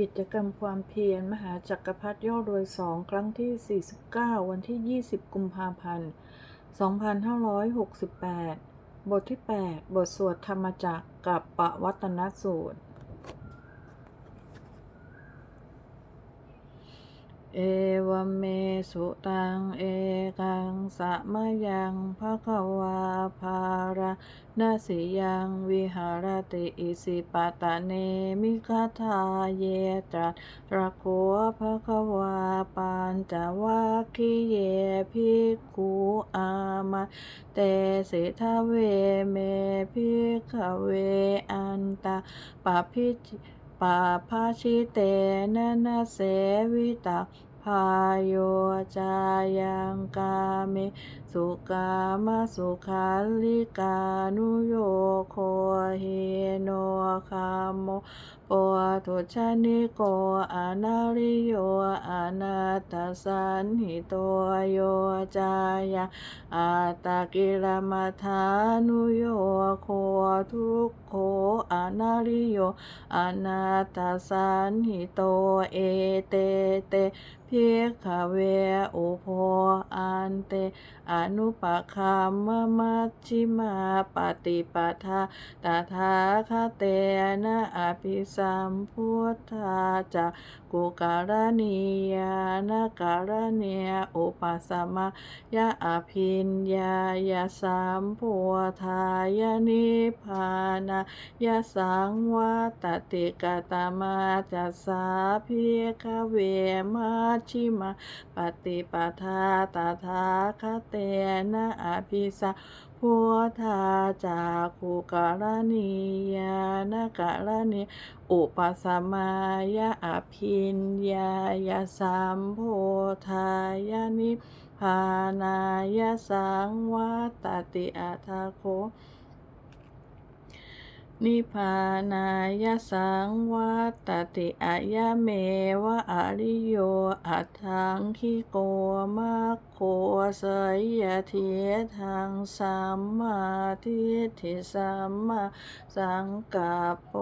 กิจกรรมความเพียรมหาจักรพรรดิย่อรวยสองครั้งที่ 49 วันที่ 20 กุมภาพันธ์ 2568 บทที่ 8 บทสวดธรรมจักรกับปวัตนสูตร เอวเมสุตังเอกังสะมะยังภะคะวาภาระนาสิยังวิหารติอิสิปตะเนมิคาทาเยตรัสระโคภะคะวาปัญจวัคคีเยภิกขุอามาเตสิทเวเมภิกขเวอันตาปะพิจ ปาภาชิเตนะนะเสวิตาพายโยจายังกาเมสุกามาสุขาลิกานุโยโคเฮโนคามโม ปวทุชานิโกอนาริโยอนาตสันหิโตโยจายาอาตากิรมาธานุโยโคทุกโคอนาริโยอนาตสันหิโตเอเตเตพิกเวอุโพอันเต อนุปคามมมัชชิมาปฏิปทาตถาคเตนะอภิสัมพุทธาจะ กุการณียานการเนียอุปสมายะอภินญายาสามพุทายานิพานายาสังวัตติกตมาจัสสาพิกเวมัชชิมาปฏิปทาตถาคเตนะอภิสัพุทธาจากขุการณียานการณีอุปสมายะอภินญายาสัมโพธายานิพานายสังวัตติอัตโค นิพพานายสังวัตติอายะเมวะอริโยอัตถังคิโกมัคโคเสยยเทียทังสัมมาทิฏฐิสัมมาสังกัปโป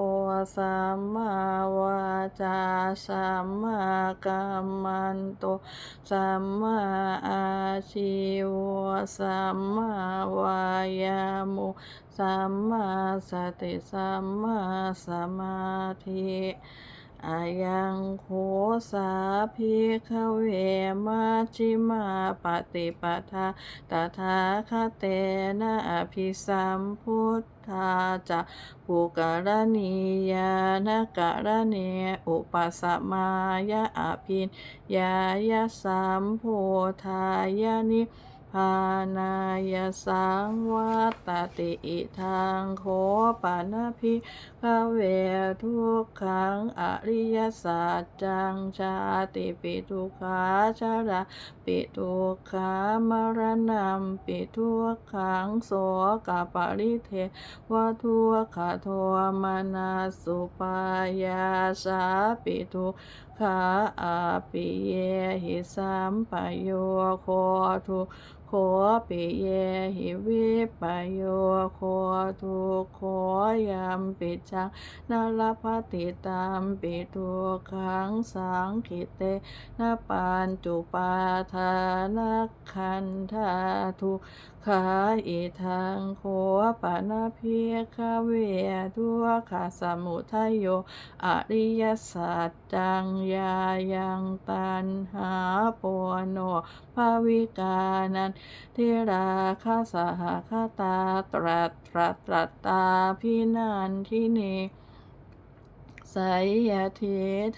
สัมมาวาจาสัมมากัมมันโตสัมมาอาชีวสัมมาวายามุ สัมมาสติสัมมาสมาธิอายังโคสาภิกขเวมัชชิมาปฏิปทาตถาคเตนะอภิสัมพุทธาจะปุการณียานการเนอุปสมายะอภินญายะสัมโพธายานิานายสังวัตติอิทางโคปานาภิกเวทุกขังอริยสัจจังชาติปิทุกขาชาราปิทุกขามรณะปิทุกขังโสกปริเทวทุกขโทมนาสุปายาสาปิทุก ขาอาปิเยหิสัมปโยโคทุโคปิเยหิวิปโยโคทุโคยามปิจังนาลพัติตามปิทุขังสังคิเตนาปัญจุปาทานักขันธาทุขาอิทังโคปานาเพิกเวทุขาสมุทัยโยอริยสัจจังยยายังตันหาปวโนภาวิกานันทิราคาสหคาตาตรัตตรัตรัสตาพินันทิเนไสยเท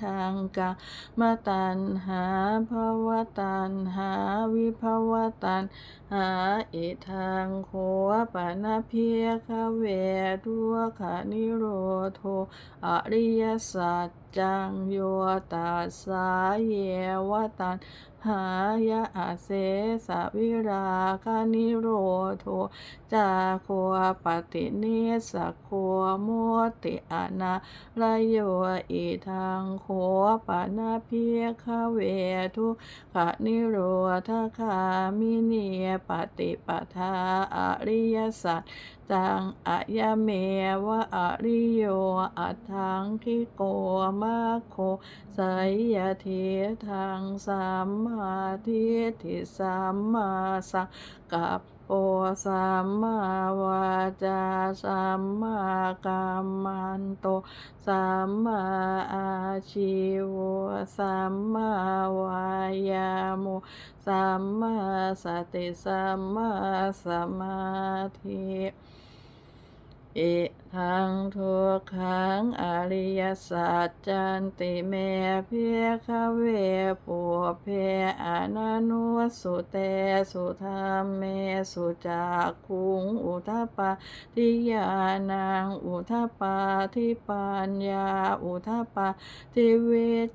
ทางกามาตันหาภวตันหาวิภวตันหาอิทางโคปนาเพียคเวทุกขานิโรโทอริยสัจจังโยตัสสาเยวตัน หายะอาเสสวิราคานิโรโทจาโคปฏิเนสโคโมติอนาลโยอิทางโคปานาเพียคเวทุขะนิโรธคามิเนียปฏิปทาอริยสัจจังอะยะเมวะอริโยอัตถังคิโกมมัคโคสยทิทางสัมมาทิฏฐิสัมมาสังกัปโปสัมมาวาจาสัมมากัมมันโตสัมมาอาชิวสัมมาวายาโมสัมมาสติสัมมาสมาธิเอ ทังทุกขังอริยสัจจันติเมเพียคเวปุเพอนันุสุเตสุธรรมเมสุจักคุงอุทปาทิยานังอุทปาทิปัญญาอุทปาทิเว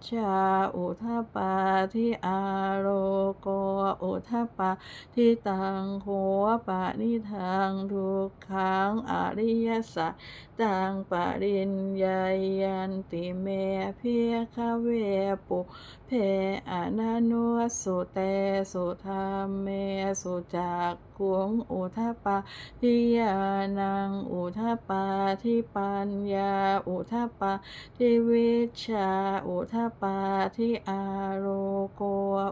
ชาอุทปาทิอาโรโกอุทปาทิตังโคปะนิทังทุกขังอริยสัจตังปริญญายันติเมเพียคเวปุเพอนันุสุเตสุธรรมเมสุจักขุงอุทปาทิยานังอุทปาทิปัญญาอุทปาทิวิชาอุทปาทิอารโก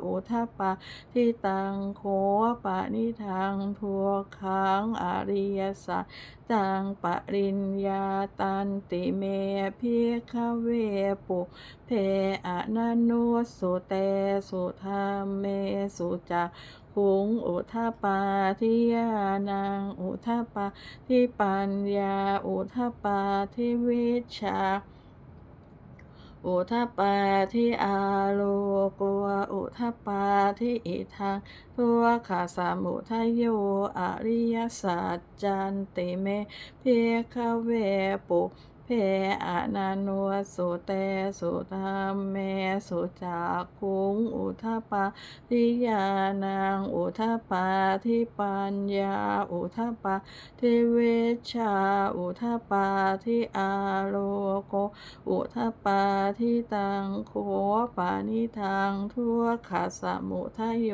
อุทปาทิตังโคปะนิทังทุกขังอริยสัจตังปริญญาตันติเมพิคเวปุเพอนันนุสุเตสุธรรมเมสุจักขุงอุทปาทิยานังอุทปาทิปัญญาอุทปาทิวิชาอุทปปาทิอาโลโกอุทปปาทิอิทังทุวขาสามุทยโยอริยสัจจันติเมเพคเวปุ เพอนันวสุเตสุธรรมเมสุจักคุงอุทปาทิยานังอุทปาทิปัญญาอุทปาทิเวชาอุทปาทิอาโลโกอุทปาทิตังโคปานิทางทั่วขาสมุทโย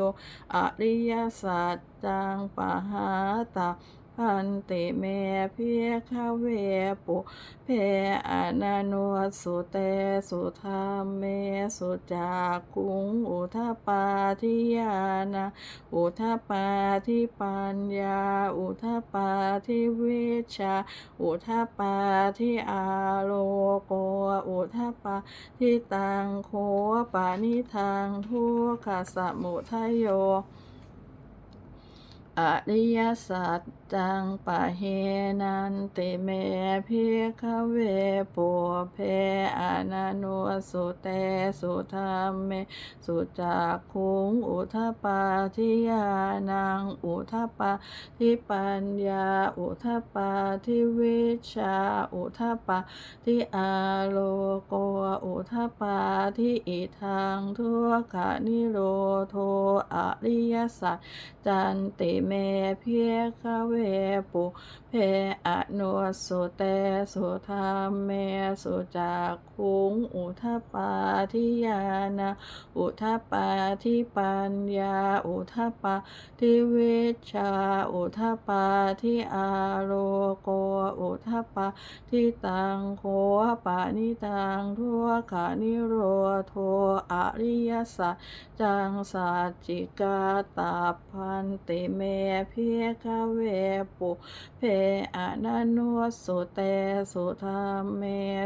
อริยสัจจังปะหาตา พันติเมเพิคเวปุเพอนันวสุเตสุธรรมเมสุจากคุงอุทปาทิยานาอุทปาทิปัญญา อุทปาทิวิชา อุทปาทิอาโลโก อุทปาทิตังโคปานิทางทุกขสมุทัยโยอริยสัจ จังปะเฮนันติเมพิคเวปุเพอนันวสุเตสุธรรมเม สุจักคุงอุทปาทิยานังอุทปาทิปัญญา อุทปาทิวิชา อุทปาทิอาโลโกอุทปาทิอิทังทุกขนิโรโทอริยสัจจันติเมเพียคเวปุเพอนุสุเตสุธรรมเมสุจักคุงอุทปาทิยานาอุทปาทิปัญญา อุทปาทิวิชา อุทปาทิอาโลโก อุทปาทิตังโคปานิตังทุวขานิโรโทอริยสัจจังสัจจิกาตาพันติเมเพิกเวปุเพอนันวสุเตสุธรรมเม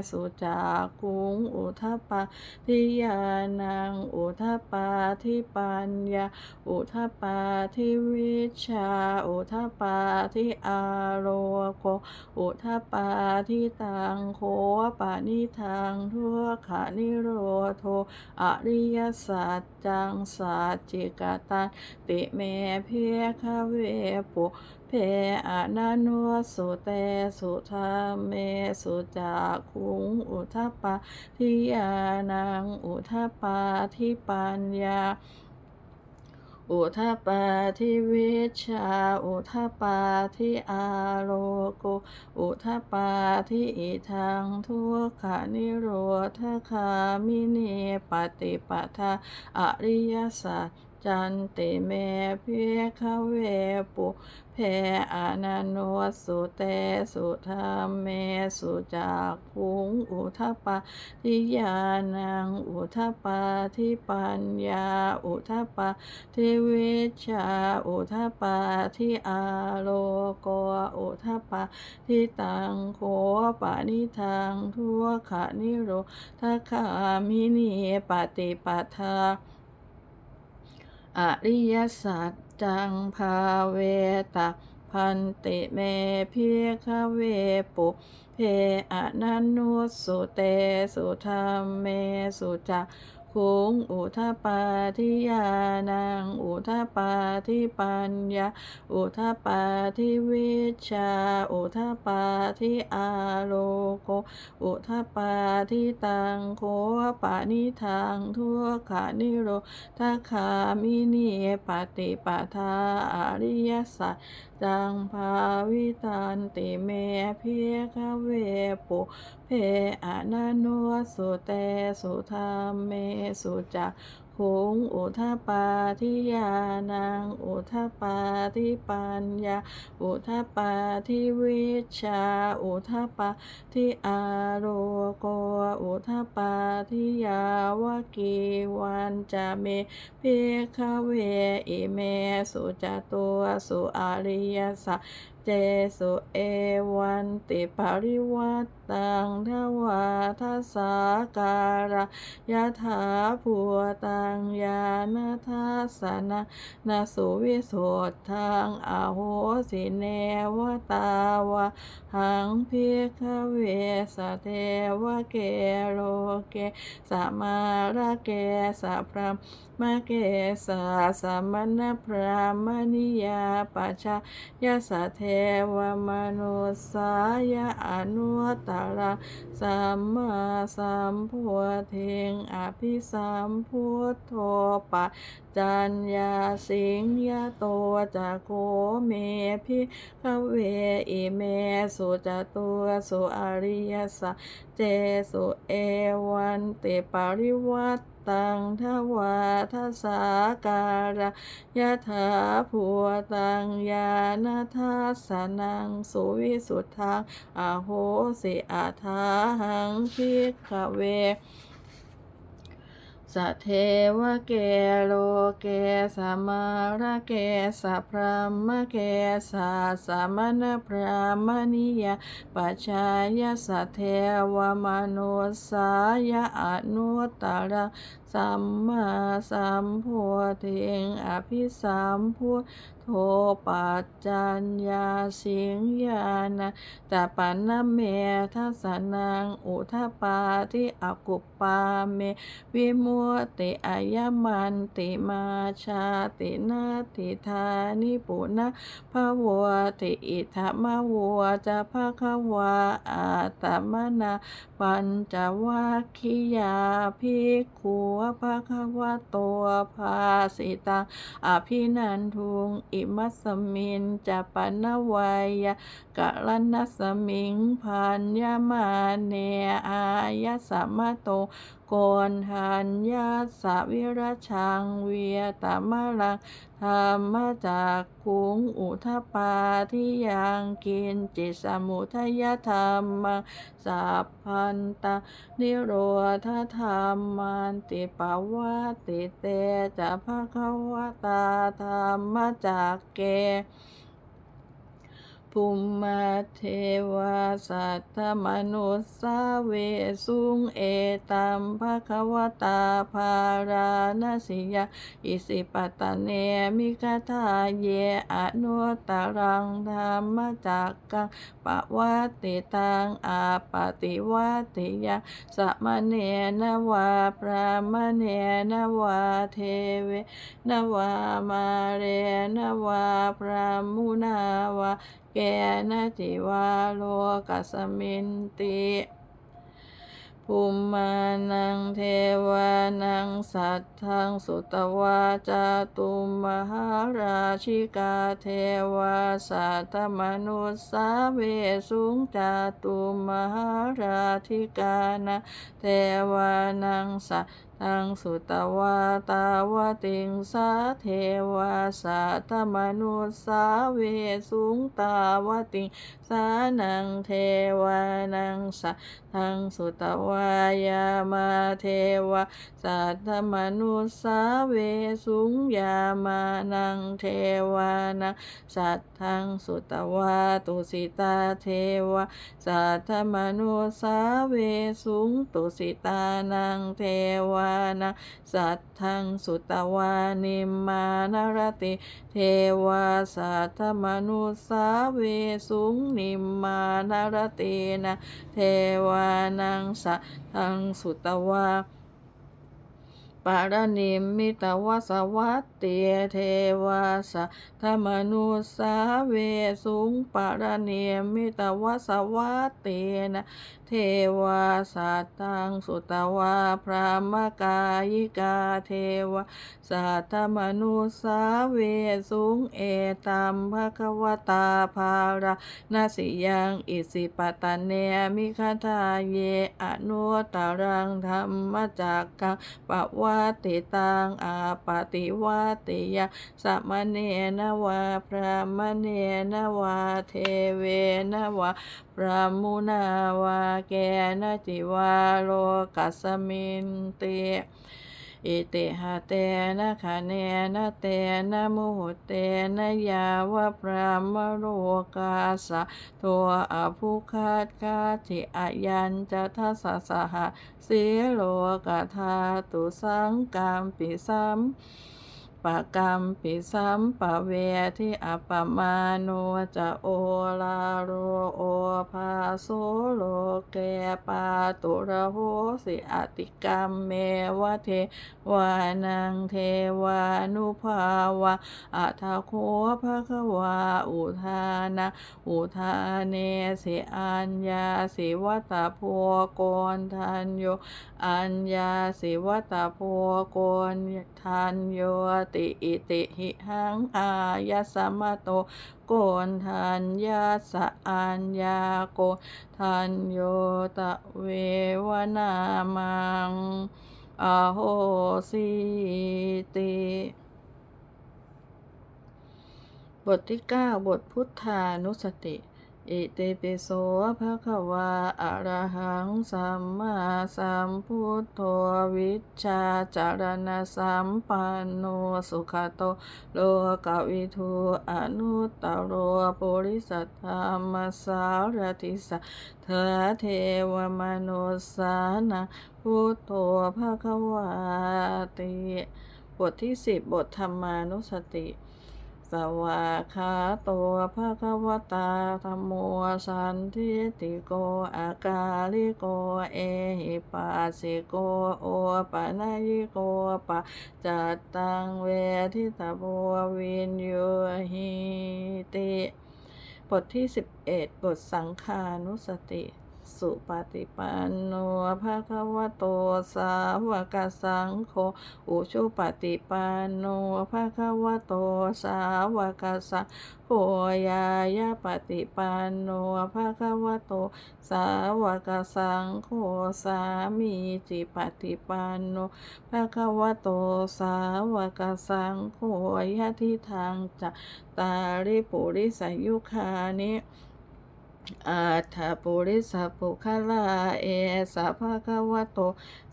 สุจากุงอุทปาทิยานังอุทปาทิปัญญาอุทปาทิวิชา อุทปาทิอาโลโกอุทปาทิตังโคปานิทังทุกขานิโรโทอริยสัจจังสัจจิกตันติเมเพียคเวปุ เพอนันวสุเตสุธรรมเมสุจากคุงอุทปาทิยานังอุทปาทิปัญญาอุทปาทิวิชา อุทปาทิอาโลโก อุทปาทิอิทังทุกขานิโรธคามิเนปฏิปทาอริยสัจ จันติเมเพิขเวปุเพอนันโนสุเตสุธรรมเมสุจากขุงอุทปปาทิยานังอุทปปาทิปัญญาอุทปปาทิวิชาอุทปปาทิอาโลโกอุทปปาทิตังโคปานิทางทั่วขานิโรทคามินีปฏิปทา อริยสัจจังภาเวตาพันติเมเพียคเวปุเพอนันนุสุเตสุธรรมเมสุจา กขุงอุทปาทิยานังอุทปาทิปัญญาอุทปาทิวิชาอุทปาทิอาโลโกอุทปาทิตังโคปานิทางทั่วขานิโรทัคามินีปฏิปทาอริยสัจจังภาวิตันติเมเพิกเวปุเพอนันโนสุเตสุธรรมเมสุจักขุงอุทปาทิยานังอุทปาทิปัญญาอุทปาทิวิชาอุทปาทิอาโรโกอุทปาทิยาวกีวันจะเมเพิกเวอิเมสุจตัวสุอาริยสัเจสุเอวันติปริวัตตังทวาทัสาการะยะถาผัวตังยานาทัสนะนาสุวิสุทธังอโหสิเนวตาวะหังเพิกเวสเทวะเกโรเกสมาระเกสพรามมาเกสาสมณพรามณิยาปัชายาสะเทวมนุสายะอนุตตระสัมมาสัมพุทเทงอภิสัมพุทโธปะจัญญาสิงยาโตจะโกเมพิขเวอิเมสุจตัวสุอริยสัจเจสุเอวันติปริวัต ตังทวาทัสาการะยะถาผัวตังยานาทาสนังสุวิสุทธังอโหสิอาทาหังพิกเว สเทวเกโลเกสมาระเกสะพรามเกสะสมณพรามณิยาปัจายสเทวมนุสายอนุตตระ สัมมาสัมพุทเทงอภิสัมพุทโธปัจจัญญาสิงญาณตาปันนเมทัสนังอุทปาทิอกุปปาเม วิมุตติอายมันติมาชาตินาติธานิปุณะภะวติอิทะมะวัวจะภะคะวาอาตมนาปัญจวัคคิยาภิกขุภะคะวะโตภาสิตังอภินันทุงอิมัสมินจะปนวายะกะลนัสมิงพันยามาเนอายะสัมมโต กนทัญญาสวิรชังเวียตมะลังธรรมจากคุงอุทปาทิยังกินจิตสมุทยธรรมสัพพันตานิโรธธรรมันติปวาติเตจะภะคะวะตาธรรมจากเก ภูมิเทวาสัตตมนุสสาเวสุงเอตัมภะคะวตาภาราณสิยาอิสิปตะเนมิกทาเยอนุตตรังธรรมจักกังปวัตติตังอาปติวัติยาสมเณนวาพระมเณนวาเทเวนวามาเรนวาพระมุนาวา แกนะจิวาโลกัสมินติภูมานังเทวานังสัทธังสุตวาจาตุมหาราชิกาเทวาสัตมนุสสาเวสุงจาตุมหาราธิกานะเทวานังสัท ทังสุตวาตาวติงสาเทวาสัตมนุสสาเวสุงตาวติงสานังเทวานังสัทังสุตวายามาเทวาสัตมนุสสาเวสุงยามานังเทวานังสัทังสุตวาตุสิตาเทวาสัทธมนุสาเวสุงตุสิตานังเทวานังสัทธังสุตวานิมานรติ เทวาสัทธมนุสาเวสุงนิมานรตินะเทวานังสัทธังสุตวาปารณิมมิตวสวัตเตเทวาสะธรรมนุสาเวสุงปารณิมมิตวสวัตเตนะเท วาสัตตังสุตวาพระมกายิกาเทวาสัตธมนุสาเวสุงเอตัมภควตาภารานาสิยังอิสิปตะเนมิคทาเยอนุตตรังธรรมจักกังปวัติตังอาปติวัติยาสัมเณนวาพระมเณนวาเทเวนวาพระมุนาวาแกนจิวาโลกัสมินเตอิติหาเตนะคะเนนะเตนะมุหเตนะยาวะพระมโรกาสะตัวอภุคาตกาจิอายัญจะทัสสะหะสีโลกาธาตุสังกามปิสัม ปะกรรมปิสัมปะเวทิอปมาโนจะโอลาโรโอภาโซโลเกปาตุระโหสิอติกรรมเมวะเทวานังเทวานุภาวะอัทโคภะคะวาอุทานะอุทาเนสิอัญญาสิวัตโพโกนทันโยอัญญาสิวัตโพโกน ทันโยติอิติหิหังอายะสมะโตโกนทันยาสะอัญญาโกทันโยตะเววนามังอโหสิติบทที่ 9 บทพุทธานุสติ อิติปิโสภะคะวาอะระหังสัมมาสัมพุทโธวิชชาจารณะสัมปันโนสุขโตโลกวิทูอนุตตโรปุริสัทธรรมสารติสะเถอเทวมนุสสานังพุทโธภะคะวาติ บทที่สิบบทธรรมานุสติ สวาคาตัวภะคะวตาธรรมโมสันทิติโกอากาลิโกเอหิปัสสิโกโอปะนายิโกปะจัตตังเวทิตาโพวินโยหิติ บทที่สิบเอ็ดบทสังขานุสติ สุปฏิปันโนภะคะวะโตสาวกสังโฆอุชุปฏิปันโนภะคะวะโตสาวกสังโฆยายาปฏิปันโนภะคะวะโตสาวกสังโฆสามีจิปฏิปันโนภะคะวะโตสาวกสังโฆยะทิทางจะตาริปุริสยุคานิ อาทาปุริสปุคลาเอสะภะคะวะโต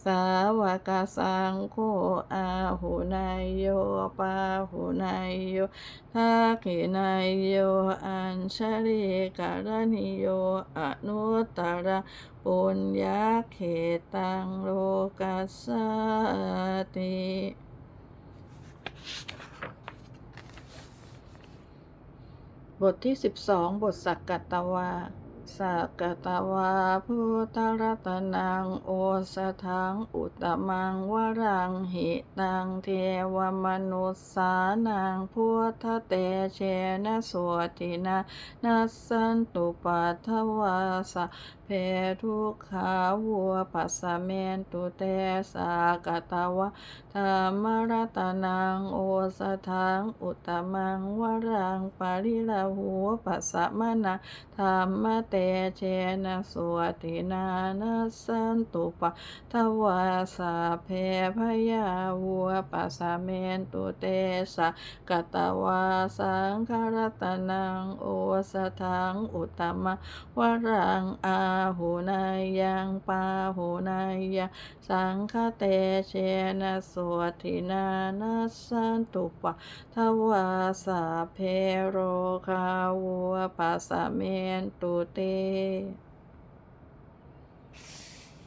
สาวกสังโฆอาหุนายโยปาหุนายโยทักขินายโยอัญชลิการณิโยอนุตตระปุญญาเขตังโลกัสสติ บทที่ 12 บทสักกตวาสักกตวาพุทธรัตนังโอสถังอุตมังวรังหิตังเทวมนุสสานังพุทธเตเชนะสวตินะนัสสันตุปัทวาสะ เพทุกขาวัวปัสสะเมนตุเตสากตาวะธรรมรัตนังโอสถังอุตมังวรังปาริลาหัวปัสสะมนะธรรมเตเชนะสวตินานัสสันตุปะทวาสาเพพยาวัวปัสสะเมนตุเตสากตาวาสังคารตนังโอสถังอุตตมะวรังอาหูนายังปาหูนายังสังฆเตเชนะสวทินานัสันตุปะทวาสาเพโรคาวัวปัสสะเมนตุเต